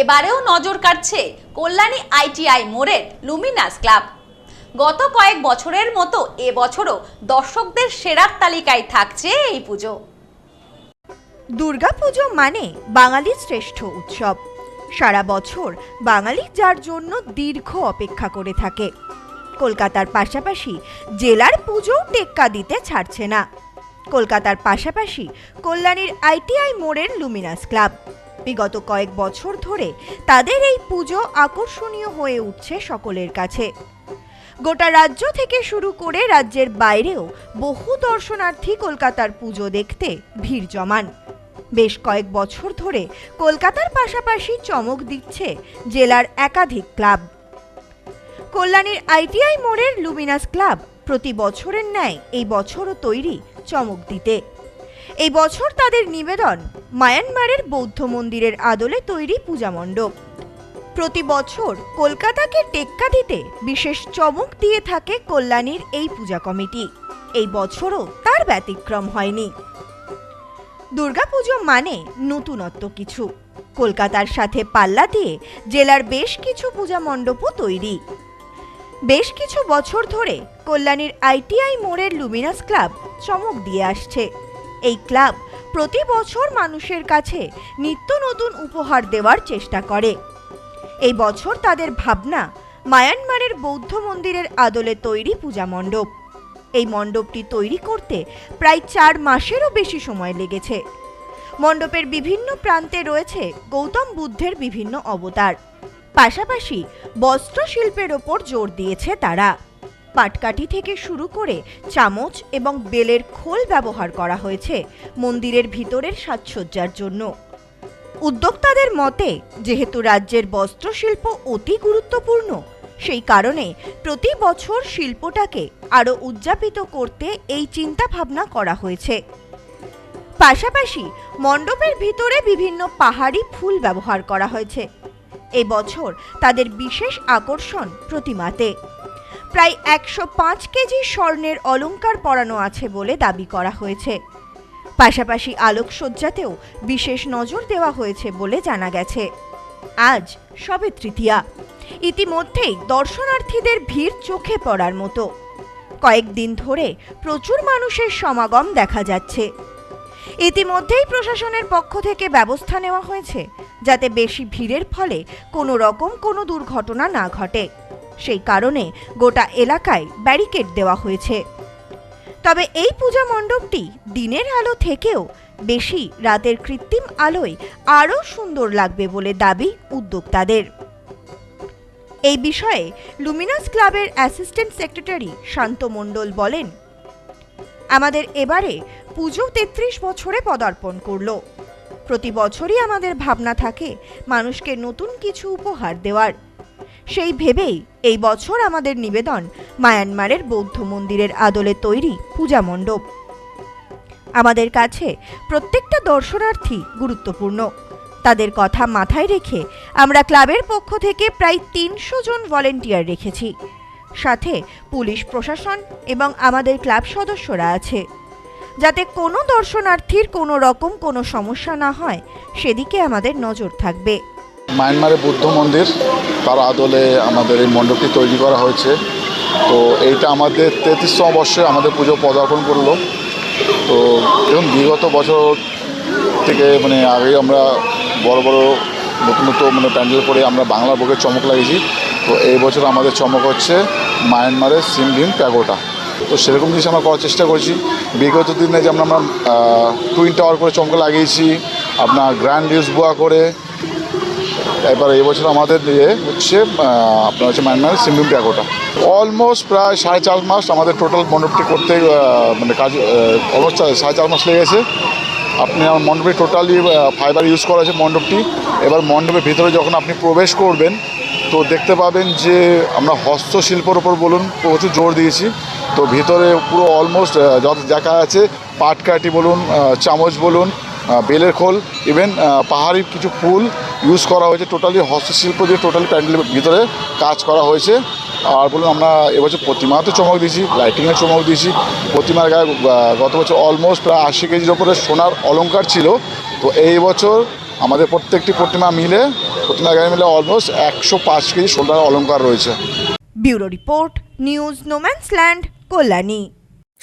এবারেও নজর কাটছে কল্যাণী আইটিআই মোড়ের লুমিনাস ক্লাব। গত কয়েক বছরের মতো এবছরও দর্শকদের সেরার তালিকায় থাকছে এই পুজো। দুর্গাপুজো মানে বাঙালির শ্রেষ্ঠ উৎসব। সারা বছর বাঙালি যার জন্য দীর্ঘ অপেক্ষা করে থাকে। কলকাতার পাশাপাশি জেলার পুজো টেক্কা দিতে ছাড়ছে না। কলকাতার পাশাপাশি কল্যাণীর আইটিআই মোড়ের লুমিনাস ক্লাব। বিগত কয়েক বছর ধরে তাদের এই পুজো আকর্ষণীয় হয়ে উঠছে সকলের কাছে। গোটা রাজ্য থেকে শুরু করে রাজ্যের বাইরেও বহু দর্শনার্থী কলকাতার পুজো দেখতে ভিড় জমান। বেশ কয়েক বছর ধরে কলকাতার পাশাপাশি চমক দিচ্ছে জেলার একাধিক ক্লাব। কল্যাণীর আইটিআই মোড়ের লুমিনাস ক্লাব প্রতি বছরের ন্যায় এই বছরও তৈরি চমক দিতে। এই বছর তাদের নিবেদন মায়ানমারের বৌদ্ধ মন্দিরের আদলে তৈরি পূজা মণ্ডপ। প্রতি বছর কলকাতাকে টেক্কা দিতে বিশেষ চমক দিয়ে থাকে কল্যাণীর এই পূজা কমিটি। এই বছরও তার ব্যতিক্রম হয়নি। দুর্গাপুজো মানে নতুনত্ব কিছু। কলকাতার সাথে পাল্লা দিয়ে জেলার বেশ কিছু পূজা মণ্ডপও তৈরি। বেশ কিছু বছর ধরে কল্যাণীর আইটিআই মোড়ের লুমিনাস ক্লাব চমক দিয়ে আসছে। এই ক্লাব প্রতি বছর মানুষের কাছে নিত্য নতুন উপহার দেওয়ার চেষ্টা করে। এই বছর তাদের ভাবনা মায়ানমারের বৌদ্ধ মন্দিরের আদলে তৈরি পূজা মণ্ডপ। এই মণ্ডপটি তৈরি করতে প্রায় চার মাসেরও বেশি সময় লেগেছে। মণ্ডপের বিভিন্ন প্রান্তে রয়েছে গৌতম বুদ্ধের বিভিন্ন অবতার। পাশাপাশি বস্ত্র শিল্পের ওপর জোর দিয়েছে তারা। পাটকাঠি থেকে শুরু করে চামচ এবং বেলের খোল ব্যবহার করা হয়েছে মন্দিরের ভিতরের সাজসজ্জার জন্য। উদ্যোক্তাদের মতে, যেহেতু রাজ্যের বস্ত্রশিল্প অতি গুরুত্বপূর্ণ, সেই কারণে প্রতি বছর শিল্পটাকে আরও উদযাপিত করতে এই চিন্তা ভাবনা করা হয়েছে। পাশাপাশি মণ্ডপের ভিতরে বিভিন্ন পাহাড়ি ফুল ব্যবহার করা হয়েছে। এই বছর তাদের বিশেষ আকর্ষণ প্রতিমাতে। প্রায় একশো পাঁচ কেজি স্বর্ণের অলংকার পরানো আছে বলে দাবি করা হয়েছে। পাশাপাশি আলোকসজ্জাতেও বিশেষ নজর দেওয়া হয়েছে বলে জানা গেছে। আজ সবে তৃতীয়া। ইতিমধ্যেই দর্শনার্থীদের ভিড় চোখে পড়ার মতো। কয়েকদিন ধরে প্রচুর মানুষের সমাগম দেখা যাচ্ছে। ইতিমধ্যেই প্রশাসনের পক্ষ থেকে ব্যবস্থা নেওয়া হয়েছে, যাতে বেশি ভিড়ের ফলে কোনো রকম কোনো দুর্ঘটনা না ঘটে। সেই কারণে গোটা এলাকায় ব্যারিকেড দেওয়া হয়েছে। তবে এই পূজা মণ্ডপটি দিনের আলো থেকেও বেশি রাতের কৃত্রিম আলোয় আরও সুন্দর লাগবে বলে দাবি উদ্যোক্তাদের। এই বিষয়ে লুমিনাস ক্লাবের অ্যাসিস্ট্যান্ট সেক্রেটারি শান্ত মণ্ডল বলেন, আমাদের এবারে পুজো তেত্রিশ বছরে পদার্পণ করল। প্রতি বছরই আমাদের ভাবনা থাকে মানুষকে নতুন কিছু উপহার দেওয়ার। সেই ভেবেই এই বছর আমাদের নিবেদন মায়ানমারের বৌদ্ধ মন্দিরের আদলে তৈরি পূজা মণ্ডপ। আমাদের কাছে প্রত্যেকটা দর্শনার্থী গুরুত্বপূর্ণ। তাদের কথা মাথায় রেখে আমরা ক্লাবের পক্ষ থেকে প্রায় তিনশো জন ভলেন্টিয়ার রেখেছি। সাথে পুলিশ প্রশাসন এবং আমাদের ক্লাব সদস্যরা আছে। যাতে কোনো দর্শনার্থীর কোনো রকম কোনো সমস্যা না হয়, সেদিকে আমাদের নজর থাকবে। মায়ানমারে বুদ্ধ মন্দির, তার আদলে আমাদের এই মণ্ডপটি তৈরি করা হয়েছে। তো এইটা আমাদের তেত্রিশতম বর্ষে আমাদের পুজো পদার্পণ করল। তো দেখুন, বিগত বছর থেকে মানে আগে আমরা বড় বড় নতুন নতুন মানে প্যান্ডেল করে আমরা বাংলা বুকে চমক লাগিয়েছি। তো এই বছর আমাদের চমক হচ্ছে মায়ানমারের সিমভিম প্যাগোটা। তো সেরকম জিনিস আমরা করার চেষ্টা করছি। বিগত দিনে যেমন আমরা টুইন টাওয়ার করে চমক লাগিয়েছি, আপনার গ্র্যান্ড ইউজ বোয়া করে এবার এবছর আমাদের ইয়ে হচ্ছে আপনার হচ্ছে মায়ানমারের সিমভিম প্যাগোটা অলমোস্ট প্রায় সাড়ে চার মাস আমাদের টোটাল মণ্ডপটি করতে মানে কাজ অলমোস্ট সাড়ে চার মাস লেগেছে আপনি আমার মণ্ডপে টোটালি ফাইবার ইউজ করা আছে মণ্ডপটি। এবার মণ্ডপের ভিতরে যখন আপনি প্রবেশ করবেন, তো দেখতে পাবেন যে আমরা হস্তশিল্পর ওপর বলুন প্রচুর জোর দিয়েছি। তো ভিতরে পুরো অলমোস্ট যত দেখা আছে পাটকাটি বলুন চামচ বলুন বেলের খোল ইভেন পাহাড়ি কিছু ফুল ইউজ করা হয়েছে টোটালি হস্তশিল্প দিয়ে টোটালি প্যান্ডেলের ভিতরে কাজ করা হয়েছে। আর বলুন, আমরা এবছর প্রতিমাতে চমক দিয়েছি লাইটিংয়ে চমক দিয়েছি। প্রতিমার গায়ে গত বছর অলমোস্ট প্রায় আশি কেজির ওপরে সোনার অলংকার ছিল। তো এই বছর আমাদের প্রত্যেকটি প্রতিমা মিলে, প্রতিমা গ্যালারি মিলে অলমোস্ট একশো পাঁচ কেজি সোনার অলঙ্কার রয়েছে। Bureau report, news no man's land Kalyani.